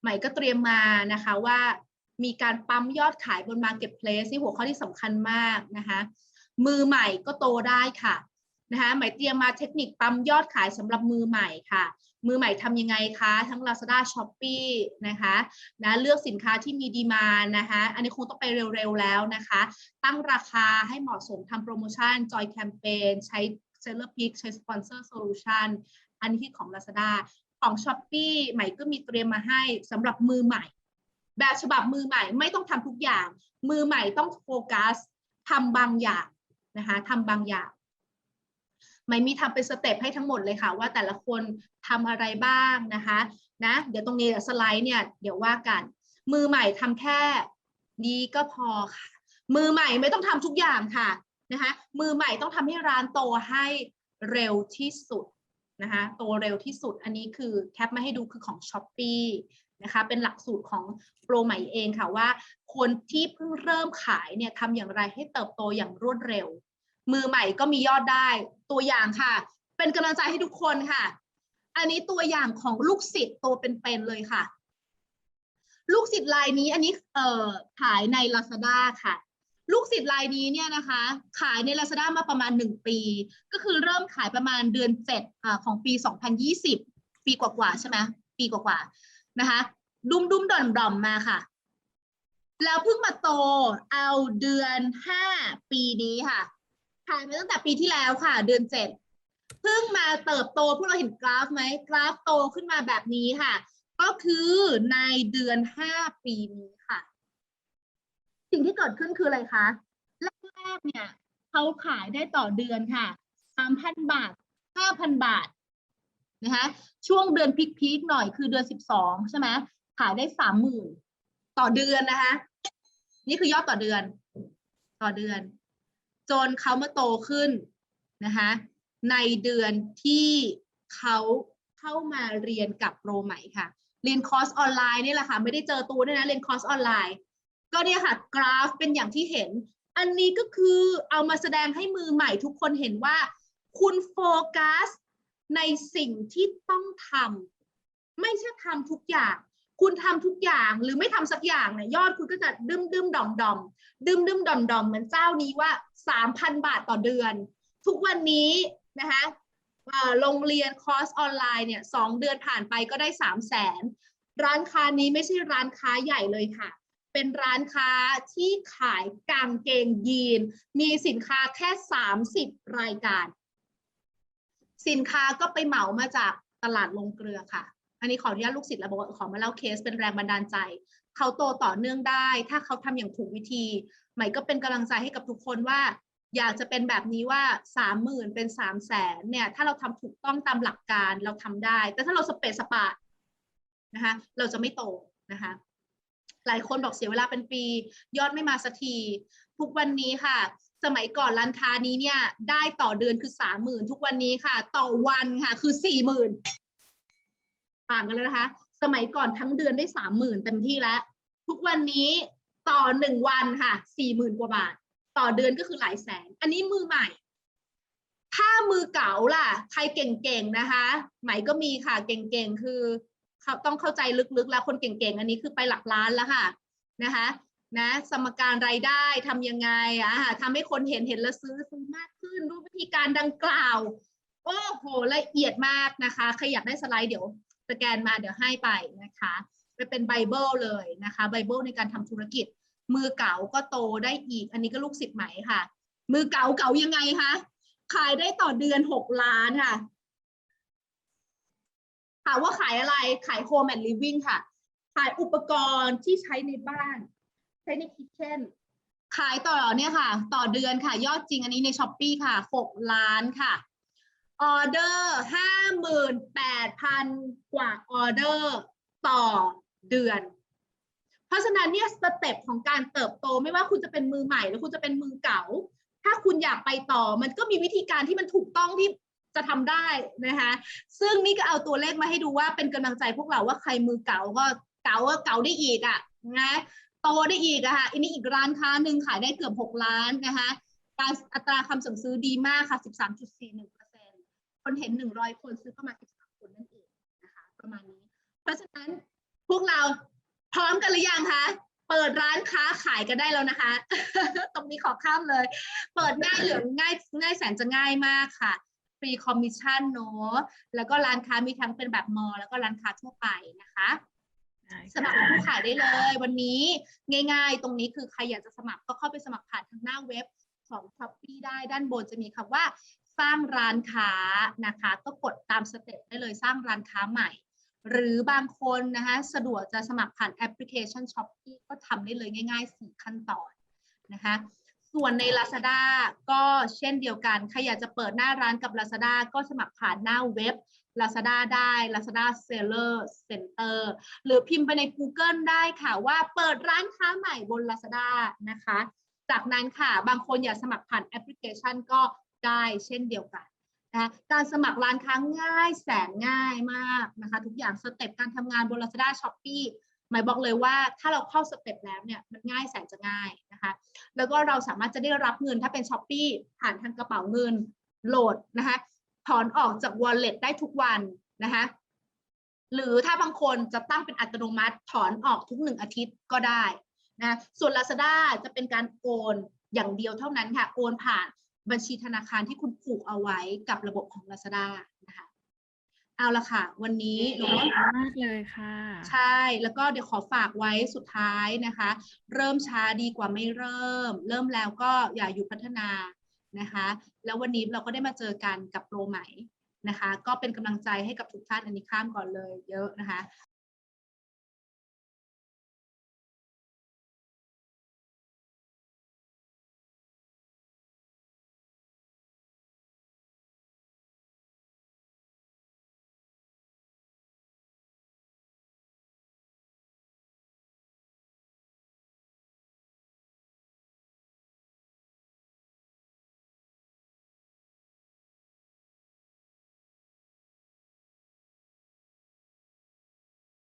ใหม่ก็เตรียมมานะคะว่ามีการปั๊มยอดขายบน Marketplace ที่หัวข้อที่สำคัญมากนะคะมือใหม่ก็โตได้ค่ะนะคะใหม่เตรียมมาเทคนิคปั๊มยอดขายสำหรับมือใหม่ค่ะ มือใหม่ทำยังไงคะ ทั้ง Lazada Shopee นะคะนะเลือกสินค้าที่มีดีมานะคะอันนี้คงต้องไปเร็วๆแล้วนะคะ ตั้งราคาให้เหมาะสมทำโปรโมชั่นจอยแคมเปญใช้ Seller Pick ใช้ Sponsor Solution อันนี้ที่ของ Lazada ของ Shopee ใหม่ก็มีเตรียมมาให้สำหรับมือใหม่ แบบฉบับมือใหม่ไม่ต้องทำทุกอย่าง มือใหม่ต้องโฟกัสทำบางอย่างนะคะทำบางอย่างไม่มีทำเป็นสเต็ปให้ทั้งหมดเลยค่ะ ว่าแต่ละคนทำอะไรบ้างนะคะนะเดี๋ยวตรงนี้สไลด์เนี่ยเดี๋ยวว่ากัน มือใหม่ทำแค่นี้ก็พอค่ะ มือใหม่ไม่ต้องทำทุกอย่างค่ะนะคะมือใหม่ต้องทำให้ร้านโตให้เร็วที่สุด นะคะโตเร็วที่สุดอันนี้คือแคปมาให้ดูคือของ s h อ p e e นะคะเป็นหลักสูตรของโปรใหม่เองค่ะว่า คนที่เพิ่งเริ่มขายเนี่ยทำอย่างไรให้เติบโตอย่างรวดเร็ว มือใหม่ก็มียอดได้ตัวอย่างค่ะ เป็นกำลังใจให้ทุกคนค่ะ อันนี้ตัวอย่างของลูกศิษย์ตัวเป็นๆเลยค่ะ ลูกศิษย์รายนี้อันนี้เอ่อขายใน Lazada ค่ะ ลูกศิษย์รายนี้เนี่ยนะคะ ขายใน Lazada มาประมาณ 1 ปี ก็คือเริ่มขายประมาณเดือน7อ่าของปี 2020 ปีกว่าๆใช่ไหมปีกว่าๆนะคะ ดุมดุมดอนดอมมาค่ะ แล้วเพิ่งมาโตเอาเดือน 5 ปีนี้ค่ะ ขายมาตั้งแต่ปีที่แล้วค่ะ เดือน 7 เพิ่งมาเติบโตพวกเราเห็นกราฟไหมกราฟโตขึ้นมาแบบนี้ค่ะ ก็คือในเดือน 5 ปีนี้ค่ะ เกิดขึ้นคืออะไรคะแรกๆเนี่ยเขาขายได้ต่อเดือนค่ะ3,000บาท5,000บาทนะคะช่วงเดือนพีคๆหน่อยคือเดือน12ใช่ไหมขายได้30,000ต่อเดือนนะคะ นี่คือยอดต่อเดือน ต่อเดือน จนเขามาโตขึ้นนะคะในเดือนที่เขาเข้ามาเรียนกับโปรใหม่ค่ะ เรียนคอร์สออนไลน์นี่แหละค่ะ ไม่ได้เจอตัวด้วยนะ เรียนคอร์สออนไลน์ ก็เนี่ยค่ะกราฟเป็นอย่างที่เห็น อันนี้ก็คือเอามาแสดงให้มือใหม่ทุกคนเห็นว่า คุณโฟกัสในสิ่งที่ต้องทำไม่ใช่ทำทุกอย่าง คุณทำทุกอย่างหรือไม่ทำสักอย่างเนี่ยยอดคุณก็จะดึมดึมดอมดอมดึมดึมดอมดอมเหมือนเจ้านี้ว่า 3,000 บาทต่อเดือน ทุกวันนี้นะคะโรงเรียนคอร์สออนไลน์เนี่ยสองเดือนผ่านไปก็ได้ 3 0 0แสนร้านค้านี้ไม่ใช่ร้านค้าใหญ่เลยค่ะ เป็นร้านค้าที่ขายกางเกงยีน มีสินค้าแค่ 30 รายการ สินค้าก็ไปเหมามาจากตลาดลงเกลือค่ะ อันนี้ขออนุญาตลูกศิษย์แล้วบอกว่าขอมาเล่าเคสเป็นแรงบันดาลใจ เขาโตต่อเนื่องได้ ถ้าเขาทำอย่างถูกวิธี ใหม่ก็เป็นกำลังใจให้กับทุกคนว่า อยากจะเป็นแบบนี้ว่าสามหมื่นเป็นสามแสนเนี่ย ถ้าเราทำถูกต้องตามหลักการเราทำได้ แต่ถ้าเราสเปซสปะนะคะ เราจะไม่โตนะคะ หลายคนบอกเสียเวลาเป็นปี ยอดไม่มาสักที ทุกวันนี้ค่ะ สมัยก่อนร้านค้านี้เนี่ย ได้ต่อเดือนคือสามหมื่นทุกวันนี้ค่ะ ต่อวันค่ะ คือสี่หมื่นต่างกันแล้วนะคะ สมัยก่อนทั้งเดือนได้สามหมื่นเต็มที่แล้ว ทุกวันนี้ต่อหนึ่งวันค่ะสี่หมื่นกว่าบาท ต่อเดือนก็คือหลายแสน อันนี้มือใหม่ถ้ามือเก่าล่ะ ใครเก่งๆนะคะใหม่ก็มีค่ะ เก่งๆ คือ เขาต้องเข้าใจลึกๆ แล้วคนเก่งๆ อันนี้คือไปหลักล้านแล้วค่ะนะคะนะสมการรายได้ทำยังไงอะทำให้คนเห็นเห็นแล้วซื้อซื้อมากขึ้นรู้วิธีการดังกล่าว โอ้โหละเอียดมากนะคะใครอยากได้สไลด์เดี๋ยวสแกนมาเดี๋ยวให้ไปนะคะไปเป็นไบเบิลเลยนะคะไบเบิลในการทำธุรกิจ มือเก่าก็โตได้อีก อันนี้ก็ลูกศิษย์ใหม่ค่ะ มือเก่าเก่ายังไงคะขายได้ต่อเดือนหกล้านค่ะ ถามว่าขายอะไรขายโฮมแอนด์ลิฟวิ่งค่ะ ขายอุปกรณ์ที่ใช้ในบ้าน ใช้ในคิทเช่น ขายต่อเนี่ยค่ะ ต่อเดือนค่ะ ยอดจริงอันนี้ในช้อปปีค่ะหกล้านค่ะออเดอร์ห้าหมื่นแปดพันกว่าออเดอร์ต่อเดือน เพราะฉะนั้นเนี่ยสเต็ปของการเติบโตไม่ว่าคุณจะเป็นมือใหม่หรือคุณจะเป็นมือเก่า ถ้าคุณอยากไปต่อมันก็มีวิธีการที่มันถูกต้องที่ จะทำได้นะคะซึ่งนี่ก็เอาตัวเลขมาให้ดูว่าเป็นกำลังใจพวกเราว่าใครมือเก่าก็เก่าก็เก่าได้อีกอะ่ะนะโตได้อีกอะค่ะอันนี้อีกร้านค้าหนึ่งขายได้เกือบ 6 ล้านนะคะการอัตราคำสั่งซื้อดีมากค่ะ 13.41เปอร์เซ็นคนเห็น 100 คนซื้อประมาณ 13 คนนั่นเองนะคะประมาณนี้ เพราะฉะนั้นพวกเราพร้อมกันหรือยังคะเปิดร้านค้าขายกันได้แล้วนะคะ ตรงนี้ขอข้ามเลย เปิดง่ายเหลือง่ายง่ายแสนจะง่ายมากค่ะ ฟรีคอมมิชชั่นเนอะแล้วก็ร้านค้ามีทั้งเป็นแบบมอลแล้วก็ร้านค้าทั่วไปนะคะได้สมัครเป็นผู้ขายได้เลย วันนี้ง่าย ๆ ตรงนี้คือใครอยากจะสมัครก็เข้าไปสมัครผ่านทางหน้าเว็บของ s h อ p e e ได้ด้านบนจะมีคำว่า สร้างร้านค้านะคะ ก็กดตามสเต็ปได้เลยสร้างร้านค้าใหม่ หรือบางคนนะคะสะดวกจะสมัครผ่านแอปพลิเคชัน s h อ p e e ก็ทำได้เลยง่าย ๆ 4 ขั้นตอนนะคะ ส่วนใน Lazada ก็เช่นเดียวกัน ใครอยากจะเปิดหน้าร้านกับ Lazada ก็สมัครผ่านหน้าเว็บ Lazada ได้ Lazada Seller Center หรือพิมพ์ไปใน Google ได้ค่ะว่าเปิดร้านค้าใหม่บน Lazada นะคะ จากนั้นค่ะ บางคนอยากสมัครผ่านแอปพลิเคชันก็ได้เช่นเดียวกันนะการสมัครร้านค้าง่ายแสนง่ายมากนะคะ ทุกอย่างสเต็ปการทำงานบน Lazada Shopee หมายบอกเลยว่าถ้าเราเข้าสเต็ปแล้วเนี่ยมันง่ายแสนจะง่ายนะคะแล้วก็เราสามารถจะได้รับเงินถ้าเป็น s h อ p e e ผ่านทางกระเป๋าเงินโหลดนะคะถอนออกจาก wallet ได้ทุกวันนะคะหรือถ้าบางคนจะตั้งเป็นอัตโนมัติถอนออกทุกหนึ่งอาทิตย์ก็ได้นะส่วน Lazada จะเป็นการโอนอย่างเดียวเท่านั้นค่ะ โอนผ่านบัญชีธนาคารที่คุณผูกเอาไว้กับระบบของ Lazada เอาละค่ะ วันนี้ขอบเนาะคุณมากเลยค่ะ ใช่แล้วก็เดี๋ยวขอฝากไว้สุดท้ายนะคะ เริ่มช้าดีกว่าไม่เริ่ม เริ่มแล้วก็อย่าหยุดพัฒนานะคะ แล้ววันนี้เราก็ได้มาเจอกันกับโปรใหม่นะคะ ก็เป็นกำลังใจให้กับทุกท่านอันนี้ข้ามก่อนเลยเยอะนะคะ